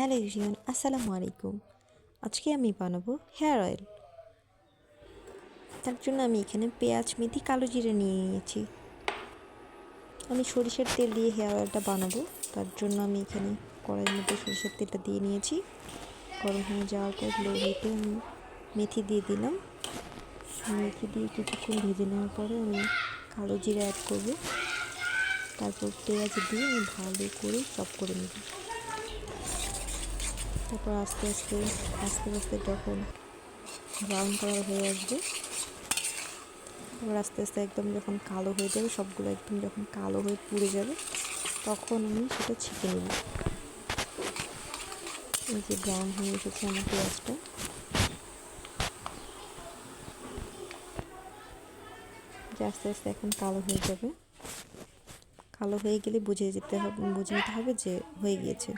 Hello Evion আসসালামু আলাইকুম। আজকে আমি বানাবো হেয়ার অয়েল। তার জন্য আমি এখানে পেঁয়াজ, মেথি, কালো জিরে নিয়ে নিয়েছি। আমি সরিষার তেল দিয়ে হেয়ার অয়েলটা বানাবো। তার জন্য আমি এখানে কড়াইয়ের মধ্যে সরিষার তেলটা দিয়ে নিয়েছি। গরম হয়ে যাওয়ার পর লো আমি মেথি দিয়ে দিলাম। মেথি দিয়ে কিছুক্ষণ ভেজে নেওয়ার পরে আমি কালো জিরে অ্যাড করব। তারপর পেঁয়াজ দিয়ে আমি ভালো করে চপ করে নেব। তারপর আস্তে আস্তে আস্তে আস্তে যখন ব্রাউন কালার হয়ে আসবে তারপর আস্তে আস্তে একদম যখন কালো হয়ে যাবে, সবগুলো একদম যখন কালো হয়ে পুড়ে যাবে, তখন আমি সেটা ছেঁকে নেব। এই যে ব্রাউন হয়ে এসেছে আমার পেঁয়াজটা। যে আস্তে আস্তে এখন কালো হয়ে যাবে। কালো হয়ে গেলে বুঝে যেতে হবে, বুঝে নিতে হবে যে হয়ে গিয়েছে।